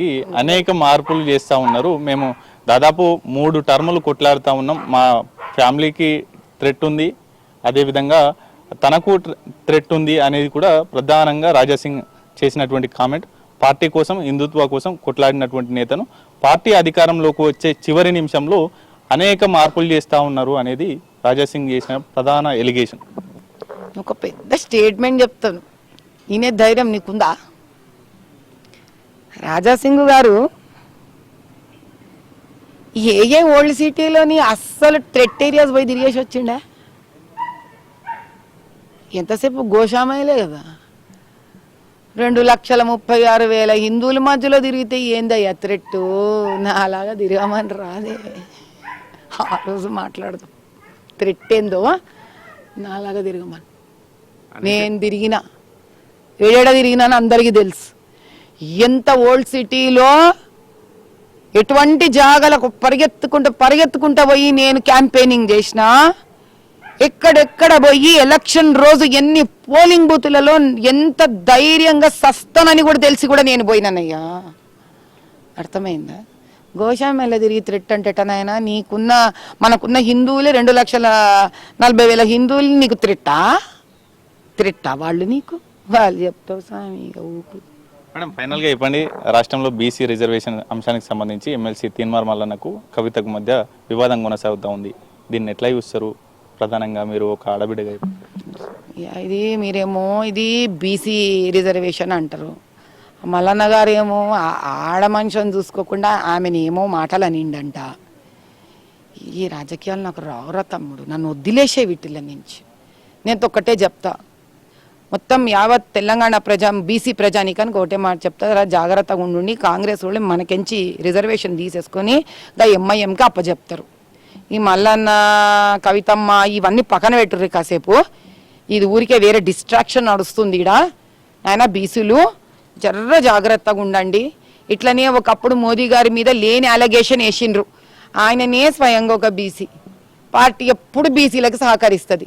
కి అనేక మార్పులు చేస్తూ ఉన్నారు. మేము దాదాపు మూడు టర్ములు కొట్లాడుతూ ఉన్నాం. మా ఫ్యామిలీకి థ్రెట్ ఉంది. అదేవిధంగా తనకు థ్రెట్ ఉంది అనేది కూడా ప్రధానంగా రాజాసింగ్ చేసినటువంటి కామెంట్. పార్టీ కోసం హిందుత్వ కోసం కొట్లాడినటువంటి నేతను పార్టీ అధికారంలోకి వచ్చే చివరి నిమిషంలో అనేక మార్పులు చేస్తూ ఉన్నారు అనేది రాజాసింగ్ చేసిన ప్రధాన ఎలిగేషన్. ఒక పెద్ద స్టేట్మెంట్ చెప్తాను. ఈయన ధైర్యం నీకుందా? రాజాసింగ్ గారు ఏ ఏ ఓల్డ్ సిటీలోని అస్సలు ట్రెట్ ఏరియాస్ పోయి తిరిగేసి వచ్చిండే? ఎంతసేపు గోషామయ్యలే కదా. రెండు లక్షల ముప్పై ఆరు వేల హిందువుల మధ్యలో తిరిగితే ఏందయ్యా థ్రెట్ నా అలాగా తిరగమని రాదే. ఆ రోజు మాట్లాడదాం. థ్రెట్ ఏందో నా అలాగా తిరగమని నేను తిరిగిన ఏడేడ తిరిగినాను అందరికీ తెలుసు. ఎంత ఓల్డ్ సిటీలో ఎటువంటి జాగలకు పరిగెత్తుకుంటూ పరిగెత్తుకుంటూ పోయి నేను క్యాంపెయినింగ్ చేసిన ఎక్కడెక్కడ పోయి ఎలక్షన్ రోజు ఎన్ని పోలింగ్ బూతులలో ఎంత ధైర్యంగా సస్తనని కూడా తెలిసి కూడా నేను పోయినానయ్యా. అర్థమైందా? గోశామెల్ల తిరిగి త్రెట్ అంటేటనైనా నీకున్న మనకున్న హిందువులే రెండు లక్షల నలభై వేల హిందువులు నీకు త్రిట్టా? త్రిట్టా వాళ్ళు నీకు? వాళ్ళు చెప్తావు స్వామి ఇక మేడం ఫైనల్గా చెప్పండి రాష్ట్రంలో బీసీ రిజర్వేషన్ అంశానికి సంబంధించి ఎమ్మెల్సీ తీన్మార్ మల్లన్నకు కవితకు మధ్య వివాదం కొనసాగుతూ ఉంది. దీన్ని ఎట్లా చూస్తారు? ప్రధానంగా మీరు ఒక ఆడబిడ్డగా ఇది మీరేమో ఇది బీసీ రిజర్వేషన్ అంటారు. మల్లన్న గారు ఏమో ఆడ మనిషిని చూసుకోకుండా ఆమెను ఏమో మాటలు అనిండంట. ఈ రాజకీయాలు నాకు రావురా తమ్ముడు నన్ను వదిలేసే వీటిల నుంచి నేను ఒక్కటే చెప్తా. మొత్తం యావత్ తెలంగాణ ప్రజా బీసీ ప్రజానికానికి ఒకటే మాట చెప్తారు? జాగ్రత్తగా ఉండి కాంగ్రెస్ వాళ్ళు మనకెంచి రిజర్వేషన్ తీసేసుకొని గా ఎంఐఎంకి అప్పచెప్తారు ఈ మల్లన్న కవితమ్మ ఇవన్నీ పక్కన పెట్టుర్రు కాసేపు. ఇది ఊరికే వేరే డిస్ట్రాక్షన్ నడుస్తుంది ఈడ. ఆయన బీసీలు జర్ర జాగ్రత్తగా ఉండండి. ఇట్లనే ఒకప్పుడు మోదీ గారి మీద లేని అలగేషన్ వేసిండ్రు. ఆయననే స్వయంగా ఒక బీసీ. పార్టీ ఎప్పుడు బీసీలకు సహకరిస్తుంది.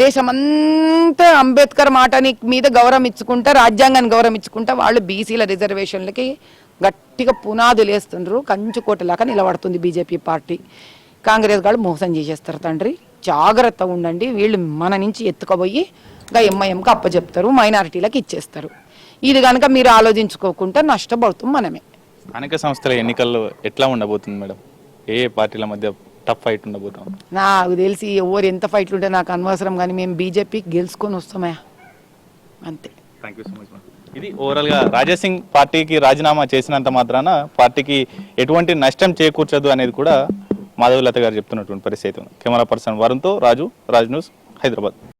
దేశమంతా అంబేద్కర్ మాటని మీద గౌరవం ఇచ్చుకుంటా రాజ్యాంగాన్ని గౌరవం ఇచ్చుకుంటా వాళ్ళు బీసీల రిజర్వేషన్లకి గట్టిగా పునాదులు వేస్తుండ్రు కంచుకోటలాగా నిలబడుతుంది బీజేపీ పార్టీ. కాంగ్రెస్ వాళ్ళు మోసం చేసేస్తారు తండ్రి. జాగ్రత్తగా ఉండండి వీళ్ళు మన నుంచి ఎత్తుకుపోయి ఇంకా ఎంఐఎంకి అప్పచెప్తారు మైనారిటీలకు ఇచ్చేస్తారు. ఇది కనుక మీరు ఆలోచించుకోకుండా నష్టపడుతాం మనమే. స్థానిక సంస్థల ఎన్నికల్లో ఎట్లా ఉండబోతుంది మేడం? ఏ పార్టీల మధ్య టఫ్ ఫైట్ ఉండబోతాం. నాకు తెలిసి ఎవరు ఎంత ఫైట్లు ఉంటే నాకు అనవసరం కానీ మేము బీజేపీకి గెలుచుకొని వస్తామా అంతే. థ్యాంక్ యూ సో మచ్ ఇది ఓవరాల్గా రాజాసింగ్ పార్టీకి రాజీనామా చేసినంత మాత్రాన పార్టీకి ఎటువంటి నష్టం చేకూర్చదు అనేది కూడా మాధవలత గారు చెప్తున్నటువంటి పరిస్థితి కెమెరా పర్సన్ వరుణ్తో రాజు రాజ్ న్యూస్ హైదరాబాద్.